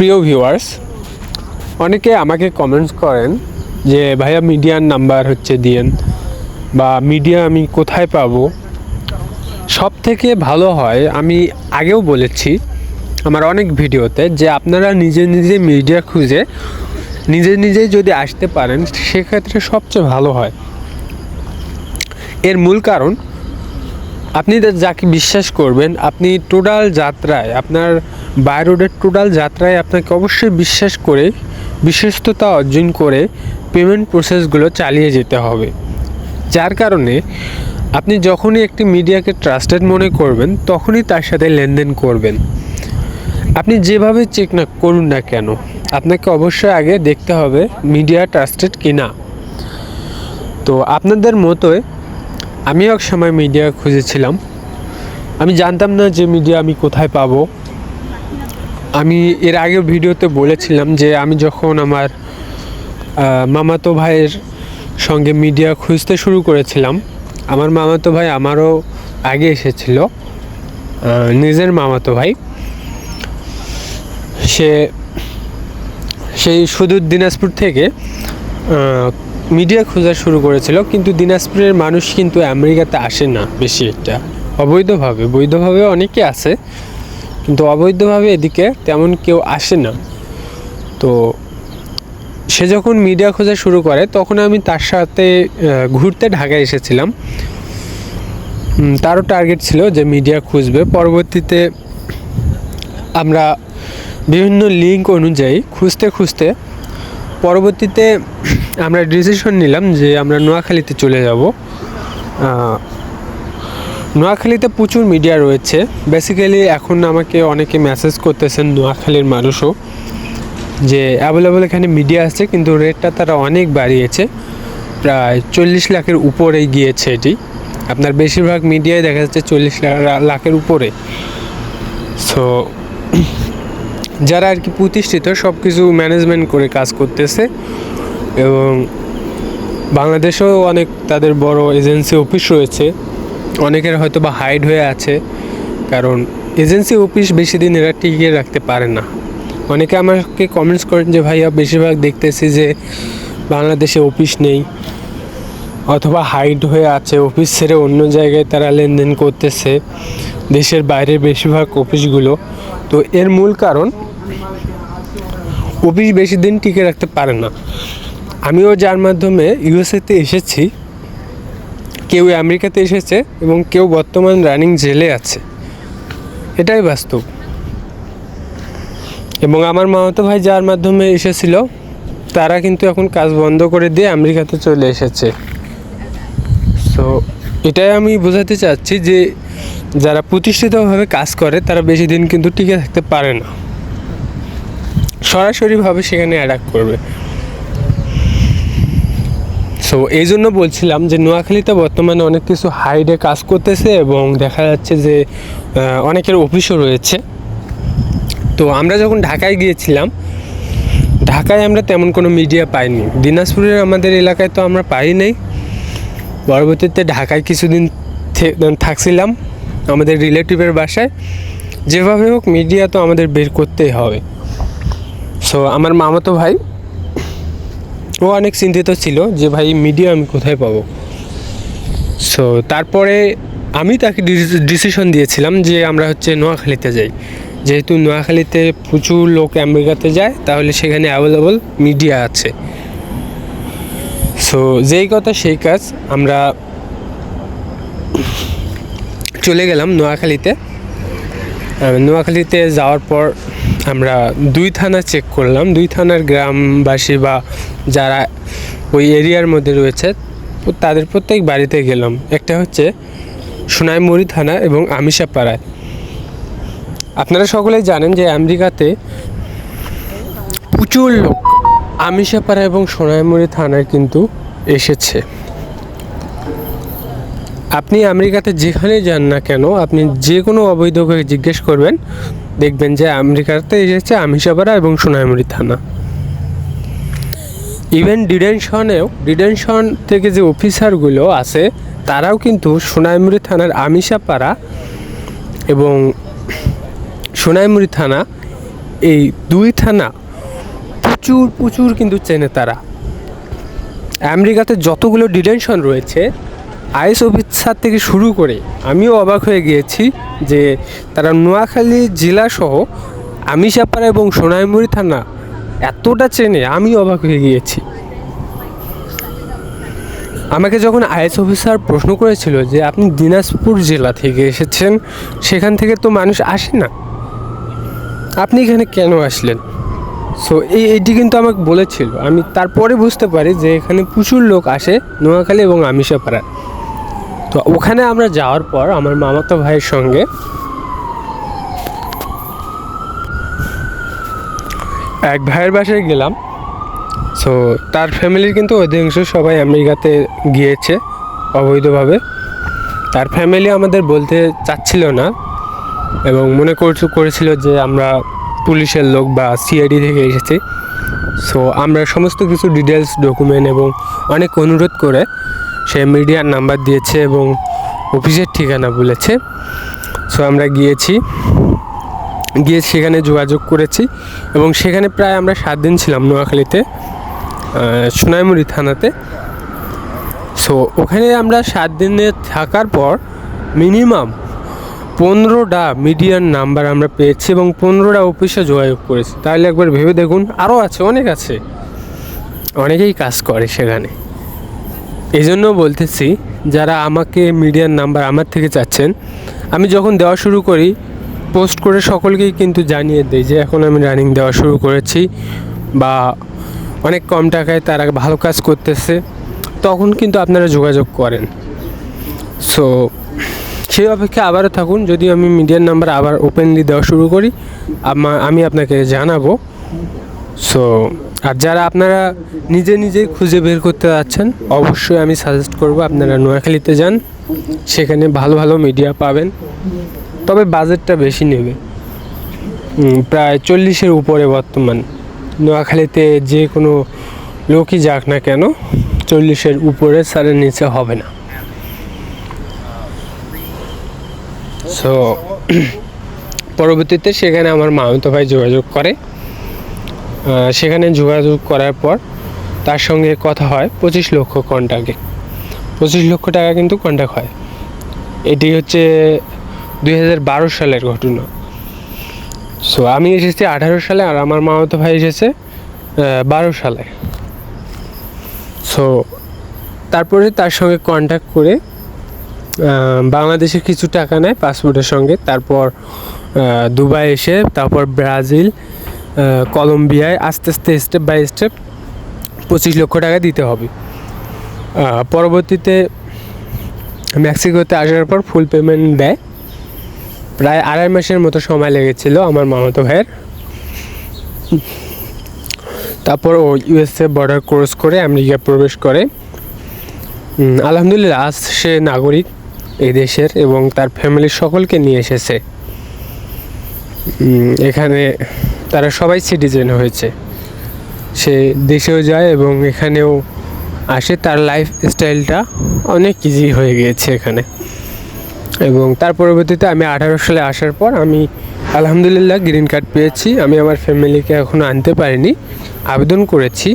প্রিয় ভিউয়ার্স অনেকে আমাকে কমেন্টস করেন যে, ভাইয়া মিডিয়ার নাম্বার হচ্ছে দিয়েন বা মিডিয়া আমি কোথায় পাবো? সব থেকে ভালো হয়, আমি আগেও বলেছি আমার অনেক ভিডিওতে যে, আপনারা নিজে নিজে মিডিয়া খুঁজে নিজে নিজেই যদি আসতে পারেন, সেক্ষেত্রে সবচেয়ে ভালো হয়। এর মূল কারণ, আপনি যাকে বিশ্বাস করবেন, আপনি টোটাল যাত্রায় আপনার বাই রোডের টোটাল যাত্রায় আপনাকে অবশ্যই বিশ্বাস করে, বিশ্বস্ততা অর্জন করে পেমেন্ট প্রসেসগুলো চালিয়ে যেতে হবে। যার কারণে আপনি যখনই একটি মিডিয়াকে ট্রাস্টেড মনে করবেন, তখনই তার সাথে লেনদেন করবেন। আপনি যেভাবে চেক না করুন না কেন, আপনাকে অবশ্যই আগে দেখতে হবে মিডিয়া ট্রাস্টেড কি না তো আপনাদের মতোই আমিও এক সময় মিডিয়া খুঁজেছিলাম। আমি জানতাম না যে মিডিয়া আমি কোথায় পাবো। আমি এর আগে ভিডিওতে বলেছিলাম যে আমি যখন আমার মামাতো ভাইয়ের সঙ্গে মিডিয়া খুঁজতে শুরু করেছিলাম, আমার মামাতো ভাই আমারও আগে এসেছিল নিজের মামাতো ভাই। সে, সেই সুদূর দিনাজপুর থেকে মিডিয়া খোঁজা শুরু করেছিল, কিন্তু দিনাজপুরের মানুষ কিন্তু আমেরিকাতে আসে না বেশি একটা। অবৈধভাবে, বৈধভাবে অনেকে আসে কিন্তু অবৈধভাবে এদিকে তেমন কেউ আসে না। তো সে যখন মিডিয়া খোঁজা শুরু করে, তখন আমি তার সাথে ঘুরতে ঢাকায় এসেছিলাম। তারও টার্গেট ছিল যে মিডিয়া খুঁজবে। পরবর্তীতে আমরা বিভিন্ন লিঙ্ক অনুযায়ী খুঁজতে খুঁজতে পরবর্তীতে আমরা ডিসিশন নিলাম যে আমরা নোয়াখালীতে চলে যাব। নোয়াখালীতে প্রচুর মিডিয়া রয়েছে। বেসিক্যালি এখন আমাকে অনেকে মেসেজ করতেছেন নোয়াখালীর মানুষও, যে অ্যাভেলেবল এখানে মিডিয়া আছে, কিন্তু রেটটা তারা অনেক বাড়িয়েছে। প্রায় চল্লিশ লাখের উপরেই গিয়েছে এটি। আপনার বেশিরভাগ মিডিয়ায় দেখা যাচ্ছে চল্লিশ লাখের উপরে। সো যারা আর কি প্রতিষ্ঠিত সব কিছু ম্যানেজমেন্ট করে কাজ করতেছে। এবং বাংলাদেশেও অনেক তাদের বড় এজেন্সি অফিস রয়েছে। অনেকের হয়তো বা হাইড হয়ে আছে, কারণ এজেন্সি অফিস বেশি দিন এরা টিকিয়ে রাখতে পারে না। অনেকে আমাকে কমেন্টস করেন যে, ভাইয়া, বেশিরভাগ দেখতেছি যে বাংলাদেশে অফিস নেই, অথবা হাইড হয়ে আছে অফিস ছেড়ে অন্য জায়গায় তারা লেনদেন করতেছে, দেশের বাইরে বেশিরভাগ অফিসগুলো তো এর মূল কারণ অফিস বেশি দিন টিকে রাখতে পারে না। আমিও যার মাধ্যমে ইউএসএতে এসেছি কেউ আমেরিকাতে এসেছে এবং কেউ বর্তমান রানিং জেলে আছে। এটাই বাস্তব। এবং আমার মামাতো ভাই যার মাধ্যমে এসেছিল, তারা কিন্তু এখন কাজ বন্ধ করে দিয়ে আমেরিকাতে চলে এসেছে। সো এটাই আমি বোঝাতে চাচ্ছি যে, যারা প্রতিষ্ঠিতভাবে কাজ করে, তারা বেশি দিন কিন্তু টিকে থাকতে পারে না। সরাসরিভাবে সেখানে অ্যাটাক করবে। সো এই জন্য বলছিলাম যে নোয়াখালীতে বর্তমানে অনেক কিছু হাইডে কাজ করতেছে এবং দেখা যাচ্ছে যে অনেকের অফিসও রয়েছে। তো আমরা যখন ঢাকায় গিয়েছিলাম, ঢাকায় আমরা তেমন কোনো মিডিয়া পাইনি। দিনাজপুরের আমাদের এলাকায় তো আমরা পাই নাই। পরবর্তীতে ঢাকায় কিছুদিন থাকছিলাম আমাদের রিলেটিভের বাসায়। যেভাবে হোক মিডিয়া তো আমাদের বের করতেই হবে। সো আমার মামাতো ভাই ও অনেক চিন্তিত ছিল যে, ভাই মিডিয়া আমি কোথায় পাবো? সো তারপরে আমি তাকে ডিসিশন দিয়েছিলাম যে, আমরা হচ্ছে নোয়াখালীতে যাই। যেহেতু নোয়াখালীতে প্রচুর লোক আমেরিকাতে যায়, তাহলে সেখানে অ্যাভেলেবল মিডিয়া আছে। সো যেই কথা সেই কাজ আমরা চলে গেলাম নোয়াখালীতে। নোয়াখালীতে যাওয়ার পর আমরা দুই থানা চেক করলাম। দুই থানার গ্রামবাসী বা যারা ওই এরিয়ার মধ্যে রয়েছে, তাদের প্রত্যেক বাড়িতে গেলাম। একটা হচ্ছে সোনাইমুড়ি থানা এবং আমিষাপাড়ায়। আপনারা সকলেই জানেন যে আমেরিকাতে প্রচুর লোক আমিষাপাড়া এবং সোনাইমুড়ি থানায় কিন্তু এসেছে। আপনি আমেরিকাতে যেখানে যান না কেন, আপনি যে কোনো অবৈধকে জিজ্ঞেস করবেন, দেখবেন যে আমেরিকাতে এসেছে আমিষাপাড়া এবং সোনাইমুড়ি থানা। ইভেন ডিডেনশনেও ডিডেনশন থেকে যে অফিসারগুলো আছে, তারাও কিন্তু সোনাইমুড়ি থানার আমিষাপাড়া এবং সোনাইমুড়ি থানা, এই দুই থানা প্রচুর প্রচুর কিন্তু চেনে তারা। আমেরিকাতে যতগুলো ডিটেনশন রয়েছে আইএস অফিসার থেকে শুরু করে আমিও অবাক হয়ে গিয়েছি যে তারা নোয়াখালী জেলাসহ আমিষাপাড়া এবং সোনাইমুড়ি থানা এতটা চেনে, আমি অবাক হয়ে গিয়েছি। আমাকে যখন আইএস অফিসার প্রশ্ন করেছিল যে, আপনি দিনাজপুর জেলা থেকে এসেছেন? সেখান থেকে তো মানুষ আসে না। আপনি এখানে কেন আসলেন? সো এই এটি কিন্তু আমাকে বলেছিল। আমি তারপরে বুঝতে পারি যে, এখানে প্রচুর লোক আসে নোয়াখালী এবং আমিষাপাড়া তো ওখানে আমরা যাওয়ার পর আমার মামাতো ভাইয়ের সঙ্গে এক ভাইয়ের বাসায় গেলাম। সো তার ফ্যামিলির কিন্তু অধিকাংশ সবাই আমেরিকাতে গিয়েছে, অবৈধভাবে। তার ফ্যামিলি আমাদের বলতে চাচ্ছিল না এবং মনে করছে, করেছিল যে আমরা পুলিশের লোক বা সিআইডি থেকে এসেছি। সো আমরা সমস্ত কিছু ডিটেলস ডকুমেন্ট এবং অনেক অনুরোধ করে সে মিডিয়ার নাম্বার দিয়েছে এবং অফিসের ঠিকানা বলেছে। সো আমরা গিয়েছি। গিয়ে সেখানে যোগাযোগ করেছি এবং সেখানে প্রায় আমরা সাত দিন ছিলাম নোয়াখালীতে সোনাইমুড়ি থানাতে। সো ওখানে আমরা সাত দিনে থাকার পর মিনিমাম পনেরোটা মিডিয়ার নাম্বার আমরা পেয়েছি এবং পনেরোটা অফিসে যোগাযোগ করেছি। তাহলে একবার ভেবে দেখুন, আরও আছে, অনেক আছে। অনেকেই কাজ করে সেখানে। এই জন্য বলতেছি, যারা আমাকে মিডিয়ার নাম্বার আমার থেকে চাচ্ছেন, আমি যখন দেওয়া শুরু করি, পোস্ট করে সকলকেই কিন্তু জানিয়ে দিই যে এখন আমি রানিং দেওয়া শুরু করেছি বা অনেক কম টাকায় তারা ভালো কাজ করতেছে, তখন কিন্তু আপনারা যোগাযোগ করেন। সো সেই অপেক্ষা আবারও থাকুন যদি আমি মিডিয়ার নাম্বার আবার ওপেনলি দেওয়া শুরু করি, আমি আপনাকে জানাব। সো আর যারা আপনারা নিজে নিজেই খুঁজে বের করতে যাচ্ছেন, অবশ্যই আমি সাজেস্ট করব আপনারা নোয়াখালীতে যান। সেখানে ভালো ভালো মিডিয়া পাবেন। তবে বাজেটটা বেশি নেবে। প্রায় চল্লিশের উপরে বর্তমান। নোয়াখালীতে যে কোনো লোকই যাক না কেন, চল্লিশের উপরে সারের নিচে হবে না। সো পরবর্তীতে সেখানে আমার মামাতো ভাই যোগাযোগ করে। সেখানে যোগাযোগ করার পর তার সঙ্গে কথা হয় পঁচিশ লক্ষ কন্ট্যাক্টে পঁচিশ লক্ষ টাকা কিন্তু কন্ট্যাক্ট হয়। এটি হচ্ছে দুই হাজার বারো সালের ঘটনা। সো আমি এসেছি আঠারো সালে আর আমার মামাতো ভাই এসেছে বারো সালে। সো তারপরে তার সঙ্গে কন্ট্যাক্ট করে আহ, বাংলাদেশের কিছু টাকা নেয় পাসপোর্টের সঙ্গে। তারপর দুবাই এসে তারপর ব্রাজিল কলম্বিয়ায় আস্তে আস্তে স্টেপ বাই স্টেপ পঁচিশ লক্ষ টাকা দিতে হবে। পরবর্তীতে মেক্সিকোতে আসার পর ফুল পেমেন্ট দেয়। প্রায় আড়াই মাসের মতো সময় লেগেছিল আমার মামাতো ভাইয়ের। তারপর ও ইউএসএ বর্ডার ক্রস করে আমেরিকা প্রবেশ করে। আলহামদুলিল্লাহ, আজ সে নাগরিক এই দেশের এবং তার ফ্যামিলির সকলকে নিয়ে এসেছে। এখানে তারা সবাই সিটিজেন হয়েছে। সে দেশেও যায় এবং এখানেও আসে। তার লাইফ স্টাইলটা অনেক ইজি হয়ে গিয়েছে এখানে। এবং তার পরবর্তীতে আমি আঠারো সালে আসার পর আমি আলহামদুলিল্লাহ গ্রিন কার্ড পেয়েছি। আমি আমার ফ্যামিলিকে এখনও আনতে পারিনি। আবেদন করেছি।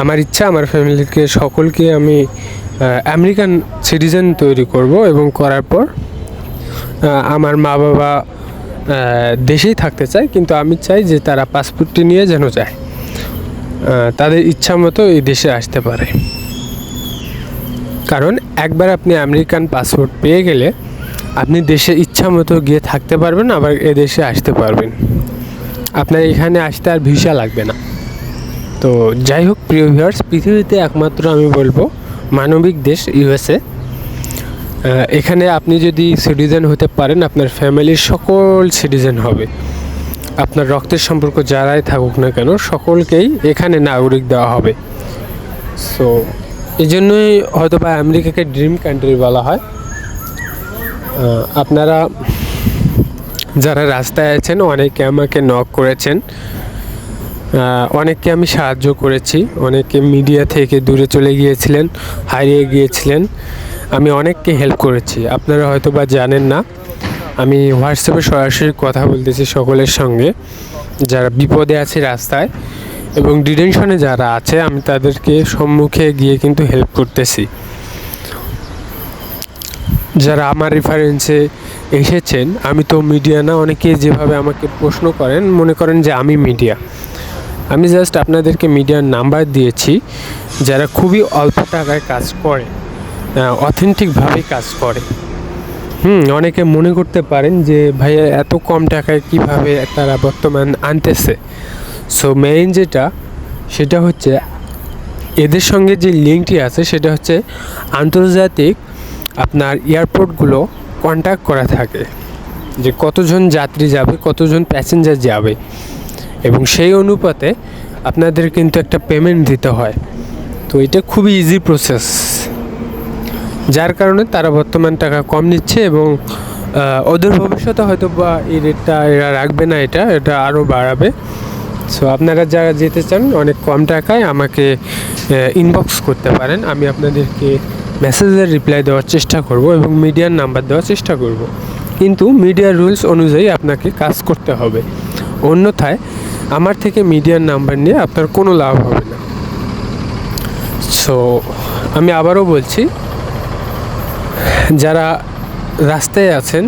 আমার ইচ্ছা আমার ফ্যামিলিকে সকলকে আমি আমেরিকান সিটিজেন তৈরি করব এবং করার পর আমার মা বাবা দেশেই থাকতে চায়, কিন্তু আমি চাই যে তারা পাসপোর্টটি নিয়ে যেন যায়। তাদের ইচ্ছা মতো এই দেশে আসতে পারে। কারণ একবার আপনি আমেরিকান পাসপোর্ট পেয়ে গেলে আপনি দেশে ইচ্ছা মতো গিয়ে থাকতে পারবেন, আবার এ দেশে আসতে পারবেন। আপনার এখানে আসতে আর ভিসা লাগবে না। তো যাই হোক, প্রিয় ভিউয়ার্স পৃথিবীতে একমাত্র আমি বলব, মানবিক দেশ ইউএসএ। এখানে আপনি যদি সিটিজেন হতে পারেন, আপনার ফ্যামিলির সকল সিটিজেন হবে। আপনার রক্তের সম্পর্ক যারাই থাকুক না কেন, সকলকেই এখানে নাগরিক দেওয়া হবে। সো এই জন্যই হয়তো বা আমেরিকাকে ড্রিম কান্ট্রি বলা হয়। আপনারা যারা রাস্তায় আছেন অনেকে আমাকে নক করেছেন। অনেককে আমি সাহায্য করেছি। অনেকে মিডিয়া থেকে দূরে চলে গিয়েছিলেন, হারিয়ে গিয়েছিলেন। আমি অনেককে হেল্প করেছি। আপনারা হয়তো বা জানেন না, আমি হোয়াটসঅ্যাপে সরাসরি কথা বলতেছি সকলের সঙ্গে। যারা বিপদে আছে রাস্তায় এবং ডিটেনশনে যারা আছে, আমি তাদেরকে সম্মুখে গিয়ে কিন্তু হেল্প করতেছি। যারা আমার রেফারেন্সে এসেছেন, আমি তো মিডিয়া না, অনেকে যেভাবে আমাকে প্রশ্ন করেন, মনে করেন যে আমি মিডিয়া আমি জাস্ট আপনাদেরকে মিডিয়ার নাম্বার দিয়েছি, যারা খুবই অল্প টাকায় কাজ করে। অথেন্টিকভাবে কাজ করে। হুম, অনেকে মনে করতে পারেন যে, ভাইয়া, এত কম টাকায় কীভাবে তারা বর্তমান আনতেছে? সো মেইন যেটা, সেটা হচ্ছে, এদের সঙ্গে যে লিঙ্কটি আছে, সেটা হচ্ছে আন্তর্জাতিক আপনার এয়ারপোর্টগুলো কন্ট্যাক্ট করা থাকে। যে কতজন যাত্রী যাবে, কতজন প্যাসেঞ্জার যাবে। এবং সেই অনুপাতে আপনাদের কিন্তু একটা পেমেন্ট দিতে হয়। তো এটা খুবই ইজি প্রসেস যার কারণে তারা বর্তমান টাকা কম নিচ্ছে এবং ওদের ভবিষ্যতে হয়তো বা এই রেটটা এরা রাখবে না এটা এটা আরও বাড়াবে। সো আপনারা যারা যেতে চান, অনেক কম টাকায় আমাকে ইনবক্স করতে পারেন। আমি আপনাদেরকে মেসেজের রিপ্লাই দেওয়ার চেষ্টা করব এবং মিডিয়ার নাম্বার দেওয়ার চেষ্টা করব। কিন্তু মিডিয়ার রুলস অনুযায়ী আপনাকে কাজ করতে হবে। অন্যথায়, আমার থেকে মিডিয়ার নাম্বার নিয়ে আপনার কোনো লাভ হবে না। সো আমি আবারও বলছি যারা রাস্তায় আছেন,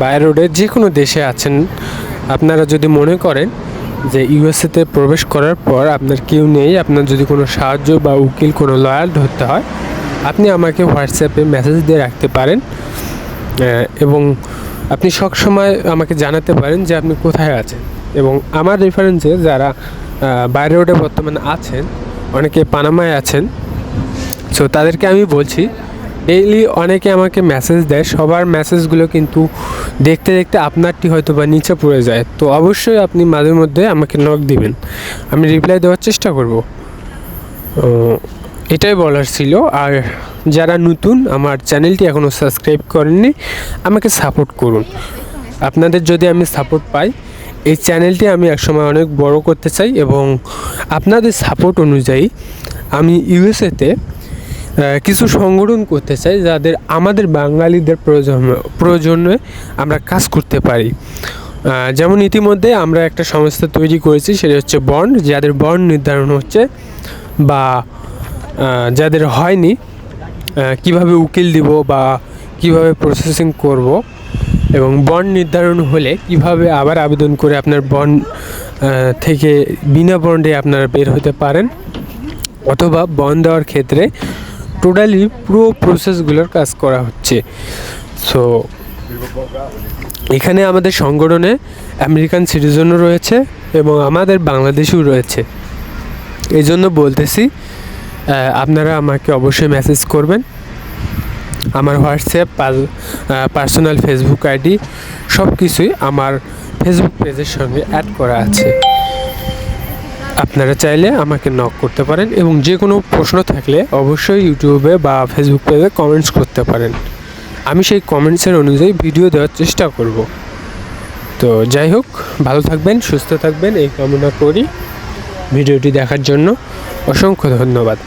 বাই রোডে যে কোনো দেশে আছেন, আপনারা যদি মনে করেন যে ইউএসএতে প্রবেশ করার পর আপনার কেউ নেই, আপনার যদি কোনো সাহায্য বা উকিল, কোনো লয়ার ধরতে হয়, আপনি আমাকে হোয়াটসঅ্যাপে মেসেজ দিয়ে রাখতে পারেন এবং আপনি সব সময় আমাকে জানাতে পারেন যে আপনি কোথায় আছেন। এবং আমার রেফারেন্সে যারা বাইরে রোডে বর্তমানে আছেন, অনেকে পানামায় আছেন সো তাদেরকে আমি বলছি ডেইলি অনেকে আমাকে মেসেজ দেয়, সবার মেসেজগুলো কিন্তু দেখতে দেখতে আপনারটি হয়তো বা নিচে পড়ে যায়। তো অবশ্যই আপনি মাঝে মধ্যে আমাকে নক দিবেন। আমি রিপ্লাই দেওয়ার চেষ্টা করব। এটাই বলার ছিল। আর যারা নতুন, আমার চ্যানেলটি এখনও সাবস্ক্রাইব করেননি, আমাকে সাপোর্ট করুন। আপনাদের যদি আমি সাপোর্ট পাই, এই চ্যানেলটি আমি একসময় অনেক বড় করতে চাই এবং আপনাদের সাপোর্ট অনুযায়ী আমি ইউএসএতে কিছু সংগঠন করতে চাই যাদের আমাদের বাঙালিদের প্রয়োজন প্রয়োজনে আমরা কাজ করতে পারি। যেমন ইতিমধ্যে আমরা একটা সংস্থা তৈরি করেছি, সেটা হচ্ছে বন্ড, যাদের বন্ড নির্ধারণ হচ্ছে বা যাদের হয়নি কীভাবে উকিল দিব বা কীভাবে প্রসেসিং করব এবং বন্ড নির্ধারণ হলে কীভাবে আবার আবেদন করে আপনার বন্ড থেকে বিনা বন্ডে আপনারা বের হতে পারেন অথবা বন্ড দেওয়ার ক্ষেত্রে টোটালি পুরো প্রসেসগুলোর কাজ করা হচ্ছে। সো এখানে আমাদের সংগঠনে আমেরিকান সিটিজেনও রয়েছে এবং আমাদের বাংলাদেশেও রয়েছে। এই জন্য বলতেছি আপনারা আমাকে অবশ্যই মেসেজ করবেন। আমার হোয়াটসঅ্যাপ পার্সোনাল ফেসবুক আইডি সব কিছুই আমার ফেসবুক পেজের সঙ্গে অ্যাড করা আছে। আপনারা চাইলে আমাকে নক করতে পারেন এবং যে কোনো প্রশ্ন থাকলে অবশ্যই ইউটিউবে বা ফেসবুক পেজে কমেন্টস করতে পারেন। আমি সেই কমেন্টসের অনুযায়ী ভিডিও দেওয়ার চেষ্টা করব। তো যাই হোক, ভালো থাকবেন, সুস্থ থাকবেন, এই কামনা করি। ভিডিওটি দেখার জন্য অসংখ্য ধন্যবাদ।